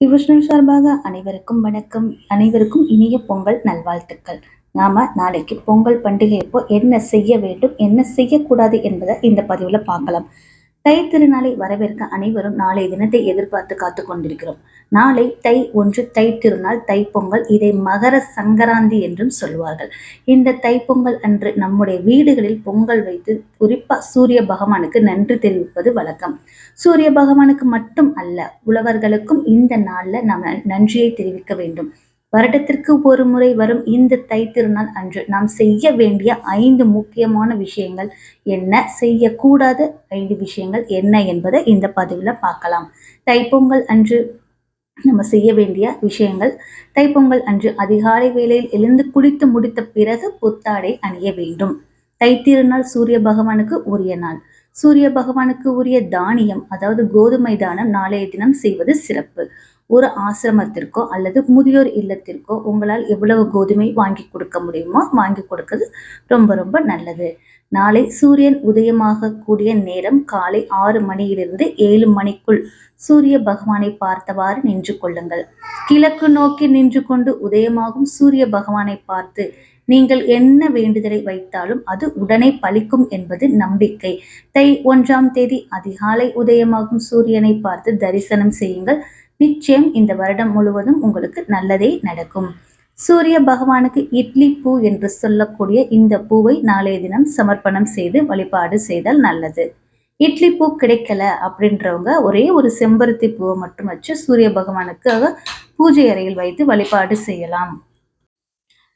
விஷ்ணு சார்பாக அனைவருக்கும் வணக்கம். அனைவருக்கும் இனிய பொங்கல் நல்வாழ்த்துக்கள். நாம நாளைக்கு பொங்கல் பண்டிகை இப்போ என்ன செய்ய வேண்டும் என்ன செய்யக்கூடாது என்பதை இந்த பதிவுல பார்க்கலாம். தை திருநாளை வரவேற்க அனைவரும் நாளை தினத்தை எதிர்பார்த்து காத்து கொண்டிருக்கிறோம். நாளை தை ஒன்று தை திருநாள் தைப்பொங்கல் இதை மகர சங்கராந்தி என்றும் சொல்வார்கள் இந்த தைப்பொங்கல் அன்று நம்முடைய வீடுகளில் பொங்கல் வைத்து குறிப்பா சூரிய பகவானுக்கு நன்றி தெரிவிப்பது வழக்கம். சூரிய பகவானுக்கு மட்டும் அல்ல உழவர்களுக்கும் இந்த நாள்ல நம்ம நன்றியை தெரிவிக்க வேண்டும். வருடத்திற்கு ஒரு முறை வரும் இந்த தை திருநாள் அன்று நாம் செய்ய வேண்டிய ஐந்து முக்கியமான விஷயங்கள் என்ன? செய்யக்கூடாத ஐந்து விஷயங்கள் என்ன என்பதை இந்த பதிவில் பார்க்கலாம். தைப்பொங்கல் அன்று நம்ம செய்ய வேண்டிய விஷயங்கள். தைப்பொங்கல் அன்று அதிகாலை வேளையில் எழுந்து குளித்து முடித்த பிறகு புத்தாடை அணிய வேண்டும். தைத்திருநாள் சூரிய பகவானுக்கு உரிய நாள். சூரிய பகவானுக்கு உரிய தானியம் அதாவது கோதுமை தானம் நாளைய தினம் செய்வது சிறப்பு. ஒரு ஆசிரமத்திற்கோ அல்லது முதியோர் இல்லத்திற்கோ உங்களால் எவ்வளவு கோதுமை வாங்கி கொடுக்க முடியுமோ வாங்கி கொடுக்கிறது ரொம்ப ரொம்ப நல்லது. நாளை சூரியன் உதயமாக கூடிய நேரம் காலை ஆறு மணியிலிருந்து ஏழு மணிக்குள் சூரிய பகவானை பார்த்தவாறு நின்று கொள்ளுங்கள். கிழக்கு நோக்கி நின்று கொண்டு உதயமாகும் சூரிய பகவானை பார்த்து நீங்கள் என்ன வேண்டுதலை வைத்தாலும் அது உடனே பலிக்கும் என்பது நம்பிக்கை. தை ஒன்றாம் தேதி அதிகாலை உதயமாகும் சூரியனை பார்த்து தரிசனம் செய்யுங்கள். நிச்சயம் இந்த வருடம் முழுவதும் உங்களுக்கு நல்லதே நடக்கும். சூரிய பகவானுக்கு இட்லி பூ என்று சொல்லக்கூடிய இந்த பூவை நாளைய தினம் சமர்ப்பணம் செய்து வழிபாடு செய்தால் நல்லது. இட்லி பூ கிடைக்கல அப்படின்றவங்க ஒரே ஒரு செம்பருத்தி பூவை மட்டும் வச்சு சூரிய பகவானுக்காக பூஜை அறையில் வைத்து வழிபாடு செய்யலாம்.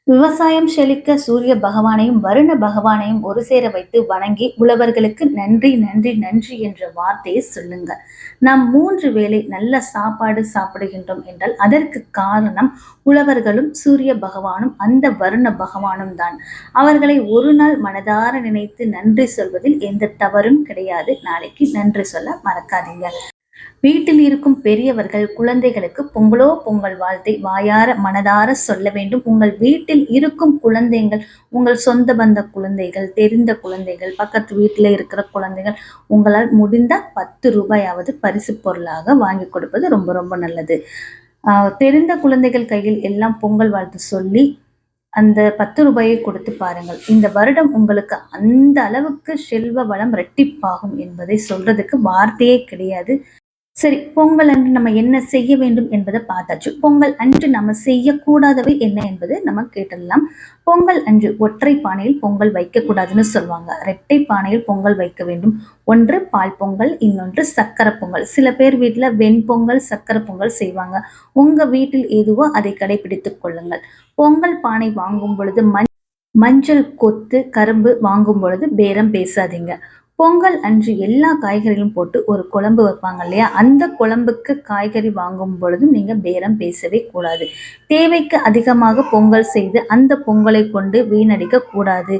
விவசாயம் செழிக்க சூரிய பகவானையும் வருண பகவானையும் ஒரு சேர வைத்து வணங்கி உழவர்களுக்கு நன்றி நன்றி நன்றி என்ற வார்த்தையை சொல்லுங்க. நாம் மூன்று வேளை நல்ல சாப்பாடு சாப்பிடுகின்றோம் என்றால் அதற்கு காரணம் உழவர்களும் சூரிய பகவானும் அந்த வருண பகவானும் தான். அவர்களை ஒரு நாள் மனதார நினைத்து நன்றி சொல்வதில் எந்த தவறும் கிடையாது. நாளைக்கு நன்றி சொல்ல மறக்காதீங்க. வீட்டில் இருக்கும் பெரியவர்கள் குழந்தைகளுக்கு பொங்கலோ பொங்கல் வாழ்த்தை வாயார மனதார சொல்ல வேண்டும். உங்கள் வீட்டில் இருக்கும் குழந்தைகள் உங்கள் சொந்த பந்த குழந்தைகள் தெரிந்த குழந்தைகள் பக்கத்து வீட்டில் இருக்கிற குழந்தைகள் உங்களால் முடிந்த பத்து ரூபாயாவது பரிசு பொருளாக வாங்கி கொடுப்பது ரொம்ப ரொம்ப நல்லது. தெரிந்த குழந்தைகள் கையில் எல்லாம் பொங்கல் வாழ்த்து சொல்லி அந்த பத்து ரூபாயை கொடுத்து பாருங்கள். இந்த வருடம் உங்களுக்கு அந்த அளவுக்கு செல்வ வளம் ரெட்டிப்பாகும் என்பதை சொல்றதுக்கு வார்த்தையே கிடையாது. சரி பொங்கல் அன்று நம்ம என்ன செய்ய வேண்டும் என்பதை பார்த்தாச்சு. பொங்கல் அன்று நம்ம செய்யக்கூடாதவை என்ன என்பது நம்ம கேட்டிடலாம் பொங்கல் அன்று ஒற்றை பானையில் பொங்கல் வைக்கக்கூடாதுன்னு சொல்லுவாங்க. ரெட்டை பானையில் பொங்கல் வைக்க வேண்டும். ஒன்று பால் பொங்கல் இன்னொன்று சக்கரை பொங்கல். சில பேர் வீட்டில் வெண்பொங்கல் சக்கரை பொங்கல் செய்வாங்க. உங்க வீட்டில் எதுவோ அதை கடைபிடித்துக் கொள்ளுங்கள். பொங்கல் பானை வாங்கும் பொழுது மஞ்சள் கொத்து கரும்பு வாங்கும் பொழுது பேரம் பேசாதீங்க. பொங்கல் அன்று எல்லா காய்கறிகளும் போட்டு ஒரு குழம்பு வைப்பாங்க இல்லையா? அந்த குழம்புக்கு காய்கறி வாங்கும் பொழுதும் நீங்க பேரம் பேசவே கூடாது. தேவைக்கு அதிகமாக பொங்கல் செய்து அந்த பொங்கலை கொண்டு வீணடிக்க கூடாது.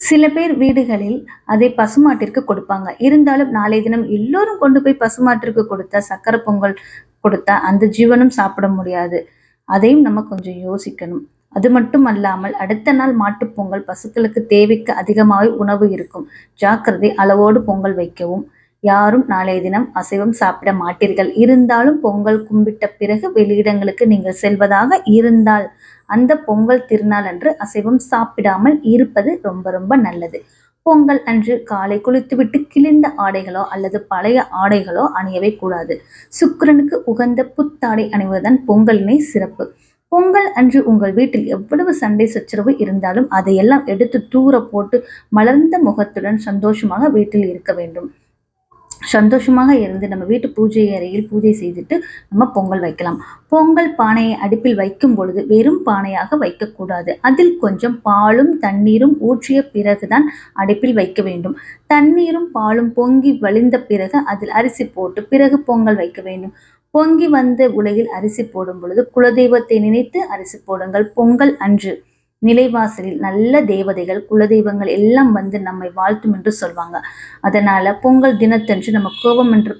சில பேர் வீடுகளில் அதை பசுமாட்டிற்கு கொடுப்பாங்க. இருந்தாலும் நாளைய தினம் எல்லோரும் கொண்டு போய் பசுமாட்டிற்கு கொடுத்தா சக்கரை பொங்கல் கொடுத்தா அந்த ஜீவனும் சாப்பிட முடியாது. அதையும் நம்ம கொஞ்சம் யோசிக்கணும். அது மட்டும் அல்லாமல் அடுத்த நாள் மாட்டுப் பொங்கல் பசுக்களுக்கு தேவைக்கு அதிகமாக உணவு இருக்கும். ஜாக்கிரதை அளவோடு பொங்கல் வைக்கவும். யாரும் நாளைய தினம் அசைவம் சாப்பிட மாட்டீர்கள். இருந்தாலும் பொங்கல் கும்பிட்ட பிறகு வெளியிடங்களுக்கு நீங்கள் செல்வதாக இருந்தால் அந்த பொங்கல் திருநாள் அன்று அசைவம் சாப்பிடாமல் இருப்பது ரொம்ப ரொம்ப நல்லது. பொங்கல் அன்று காலை குளித்துவிட்டு கிழிந்த ஆடைகளோ அல்லது பழைய ஆடைகளோ அணியவே கூடாது. சுக்கரனுக்கு உகந்த புத்தாடை அணிவதுதான் பொங்கலினை சிறப்பு. பொங்கல் அன்று உங்கள் வீட்டில் எவ்வளவு சண்டை சச்சரவு இருந்தாலும் அதையெல்லாம் எடுத்து தூர போட்டு மலர்ந்த முகத்துடன் சந்தோஷமாக வீட்டில் இருக்க வேண்டும். சந்தோஷமாக இருந்து நம்ம வீட்டு பூஜை அறையில் பூஜை செய்துட்டு நம்ம பொங்கல் வைக்கலாம். பொங்கல் பானையை அடுப்பில் வைக்கும் பொழுது வெறும் பானையாக வைக்கக்கூடாது. அதில் கொஞ்சம் பாலும் தண்ணீரும் ஊற்றிய பிறகுதான் அடுப்பில் வைக்க வேண்டும். தண்ணீரும் பாலும் பொங்கி வழிந்த பிறகு அதில் அரிசி போட்டு பிறகு பொங்கல் வைக்க வேண்டும். பொங்கி வந்த உலகில் அரிசி போடும் பொழுது குலதெய்வத்தை நினைத்து அரிசி போடுங்கள். பொங்கல் அன்று. நிலைவாசலில் நல்ல தேவதைகள் குலதெய்வங்கள் எல்லாம் வந்து நம்மை வாழ்த்தும் என்று சொல்வாங்க. அதனால பொங்கல் தினத்தன்று நம்ம கோபம் என்று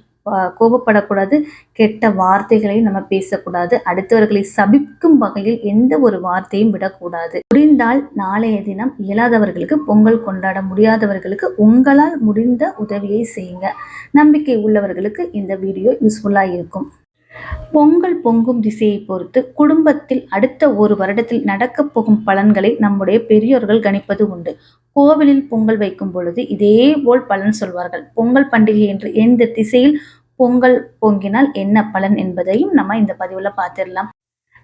கோபப்படக்கூடாது. கெட்ட வார்த்தைகளையும் நம்ம பேசக்கூடாது. அடுத்தவர்களை சபிக்கும் வகையில் எந்த ஒரு வார்த்தையும் விடக்கூடாது. முடிந்தால் நாளைய தினம் இயலாதவர்களுக்கு பொங்கல் கொண்டாட முடியாதவர்களுக்கு உங்களால் முடிந்த உதவியை செய்யுங்க. நம்பிக்கை உள்ளவர்களுக்கு இந்த வீடியோ யூஸ்ஃபுல்லாக இருக்கும். பொங்கல் பொங்கும் திசையை பொறுத்து குடும்பத்தில் அடுத்த ஒரு வருடத்தில் நடக்கப் போகும் பலன்களை நம்முடைய பெரியோர்கள் கணிப்பது உண்டு. கோவிலில் பொங்கல் வைக்கும் பொழுது இதே போல் பலன் சொல்வார்கள். பொங்கல் பண்டிகை என்று எந்த திசையில் பொங்கல் பொங்கினால் என்ன பலன் என்பதையும் நம்ம இந்த பதிவில் பார்த்திடலாம்.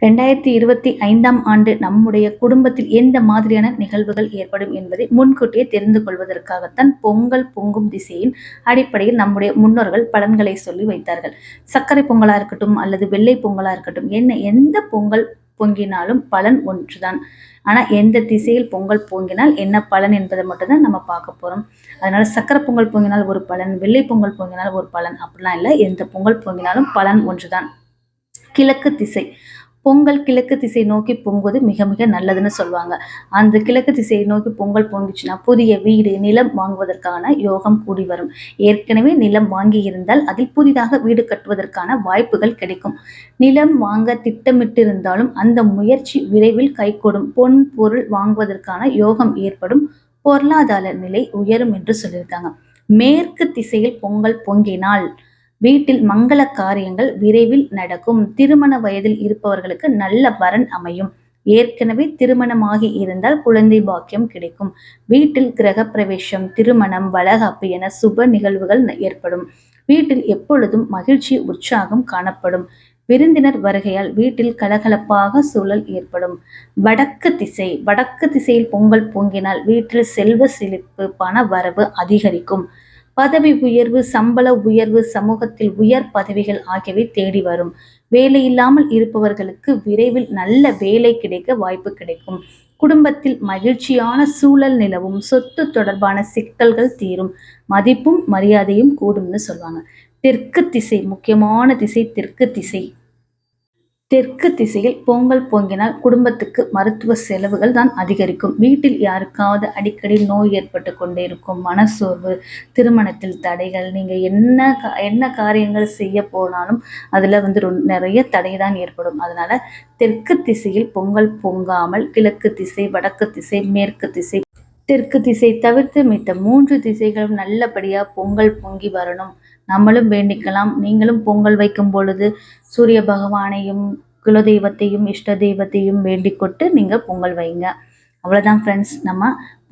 ரெண்டாயிரத்தி இருபத்தி ஐந்தாம் ஆண்டு நம்முடைய குடும்பத்தில் எந்த மாதிரியான நிகழ்வுகள் ஏற்படும் என்பதை முன்கூட்டியே தெரிந்து கொள்வதற்காகத்தான் பொங்கல் பொங்கும் திசையின் அடிப்படையில் நம்முடைய முன்னோர்கள் பலன்களை சொல்லி வைத்தார்கள். சர்க்கரை பொங்கலா இருக்கட்டும் அல்லது வெள்ளை பொங்கலா இருக்கட்டும் என்ன எந்த பொங்கல் பொங்கினாலும் பலன் ஒன்றுதான். ஆனா எந்த திசையில் பொங்கல் பொங்கினால் என்ன பலன் என்பதை மட்டும்தான் நம்ம பார்க்க போறோம். அதனால சக்கரை பொங்கல் பொங்கினால் ஒரு பலன் வெள்ளை பொங்கல் பொங்கினால் ஒரு பலன் அப்படிலாம் இல்லை. எந்த பொங்கல் பொங்கினாலும் பலன் ஒன்றுதான். கிழக்கு திசை. பொங்கல் கிழக்கு திசை நோக்கி பொங்குவது மிக மிக நல்லதுன்னு சொல்லுவாங்க. அந்த கிழக்கு திசையை நோக்கி பொங்கல் பொங்குச்சுன்னா புதிய வீடு நிலம் வாங்குவதற்கான யோகம் கூடி வரும். ஏற்கனவே நிலம் வாங்கி இருந்தால் அதில் புதிதாக வீடு கட்டுவதற்கான வாய்ப்புகள் கிடைக்கும். நிலம் வாங்க திட்டமிட்டிருந்தாலும் அந்த முயற்சி விரைவில் கைகூடும். பொன் பொருள் வாங்குவதற்கான யோகம் ஏற்படும். பொருளாதார நிலை உயரும் என்று சொல்லியிருக்காங்க. மேற்கு திசையில் பொங்கல் பொங்கினால் வீட்டில் மங்கள காரியங்கள் விரைவில் நடக்கும். திருமண வயதில் இருப்பவர்களுக்கு நல்ல வரன் அமையும். ஏற்கனவே திருமணமாகி இருந்தால் குழந்தை பாக்கியம் கிடைக்கும். வீட்டில் கிரக பிரவேசம் திருமணம் வளகாப்பு என சுப நிகழ்வுகள் ஏற்படும். வீட்டில் எப்பொழுதும் மகிழ்ச்சி உற்சாகம் காணப்படும். விருந்தினர் வருகையால் வீட்டில் கலகலப்பாக சூழல் ஏற்படும். வடக்கு திசை வடக்கு திசையில் பொங்கல் பொங்கினால் வீட்டில் செல்வ செழிப்பு பண வரவு அதிகரிக்கும். பதவி உயர்வு சம்பள உயர்வு சமூகத்தில் உயர் பதவிகள் ஆகியவை தேடி வரும். வேலை இல்லாமல் இருப்பவர்களுக்கு விரைவில் நல்ல வேலை கிடைக்க வாய்ப்பு கிடைக்கும். குடும்பத்தில் மகிழ்ச்சியான சூழல் நிலவும் சொத்து தொடர்பான சிக்கல்கள் தீரும். மதிப்பும் மரியாதையும் கூடும்னு சொல்லுவாங்க. தெற்கு திசை முக்கியமான திசை தெற்கு திசை. தெற்கு திசையில் பொங்கல் பொங்கினால் குடும்பத்துக்கு மருத்துவ செலவுகள் தான் அதிகரிக்கும். வீட்டில் யாருக்காவது அடிக்கடி நோய் ஏற்பட்டு கொண்டே இருக்கும் மனசோர்வு திருமணத்தில் தடைகள் நீங்கள் என்ன என்ன காரியங்கள் செய்ய போனாலும் அதில் வந்து நிறைய தடை தான் ஏற்படும். அதனால் தெற்கு திசையில் பொங்கல் பொங்காமல் கிழக்கு திசை வடக்கு திசை மேற்கு திசை தெற்கு திசை தவிர்த்து மித்த மூன்று திசைகளும் நல்லபடியாக பொங்கல் பொங்கி வரணும். நம்மளும் வேண்டிக்கலாம். நீங்களும் பொங்கல் வைக்கும் பொழுது சூரிய பகவானையும் குலதெய்வத்தையும் இஷ்ட தெய்வத்தையும் வேண்டிக்கொட்டு நீங்கள் பொங்கல் வைங்க. அவ்வளோதான் ஃப்ரெண்ட்ஸ் நம்ம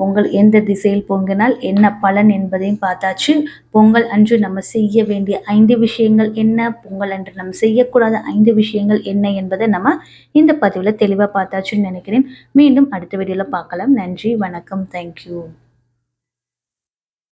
பொங்கல் எந்த திசையில் பொங்கினால் என்ன பலன் என்பதையும் பார்த்தாச்சு. பொங்கல் அன்று நம்ம செய்ய வேண்டிய ஐந்து விஷயங்கள் என்ன? பொங்கல் அன்று நம்ம செய்யக்கூடாத ஐந்து விஷயங்கள் என்ன என்பதை நம்ம இந்த பதிவில் தெளிவாக பார்த்தாச்சுன்னு நினைக்கிறேன். மீண்டும் அடுத்த வீடியோவில் பார்க்கலாம். நன்றி வணக்கம். தேங்க்யூ